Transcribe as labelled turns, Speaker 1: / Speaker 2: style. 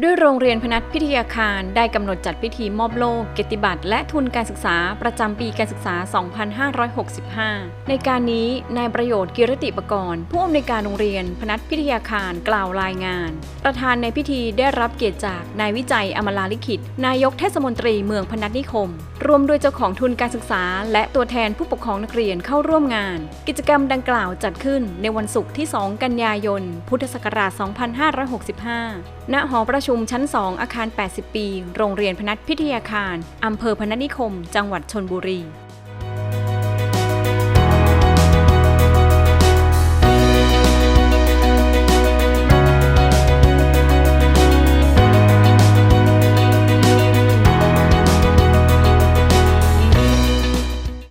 Speaker 1: ด้วยโรงเรียนพนัสพิทยาคารได้กำหนดจัดพิธีมอบโล่เกียรติบัตรและทุนการศึกษาประจำปีการศึกษา 2565 ในการนี้นายประโยชน์กิรติปกรณ์ ผู้อำนวยการโรงเรียนพนัสพิทยาคารกล่าวรายงาน ประธานในพิธีได้รับเกียรติจากนายวิจัยอมราลิขิต นายกเทศมนตรีเมืองพนัสนิคม รวมด้วยเจ้าของทุนการศึกษา และตัวแทนผู้ปกครองนักเรียนเข้าร่วมงาน กิจกรรมดังกล่าวจัดขึ้นในวันศุกร์ที่ 2 กันยายน พุทธศักราช 2565 ณหอประชุมชั้น 2 อาคาร 80 ปี โรงเรียนพนัทพิทยาคาร อำเภอพนัสนิคม จังหวัดชนบุรี